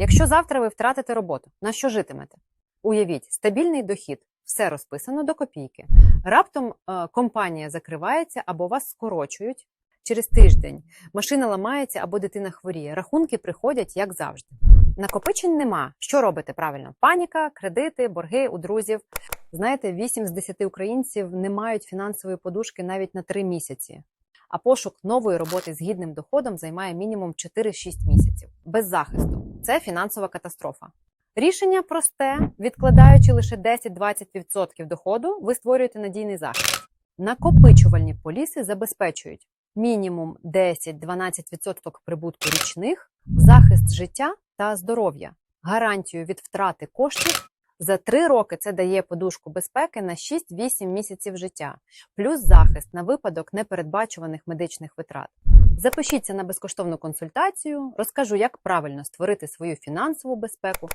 Якщо завтра ви втратите роботу, на що житимете? Уявіть, стабільний дохід, все розписано до копійки. Раптом е, компанія закривається або вас скорочують через тиждень. Машина ламається або дитина хворіє. Рахунки приходять як завжди. Накопичень нема. Що робите правильно? Паніка, кредити, борги у друзів. Знаєте, 8 з 10 українців не мають фінансової подушки навіть на 3 місяці. А пошук нової роботи з гідним доходом займає мінімум 4-6 місяців без захисту. Це фінансова катастрофа. Рішення просте: відкладаючи лише 10-20% доходу, ви створюєте надійний захист. Накопичувальні поліси забезпечують мінімум 10-12% прибутку річних, захист життя та здоров'я, гарантію від втрати коштів. За 3 роки це дає подушку безпеки на 6-8 місяців життя, плюс захист на випадок непередбачуваних медичних витрат. Запишіться на безкоштовну консультацію, розкажу, як правильно створити свою фінансову безпеку.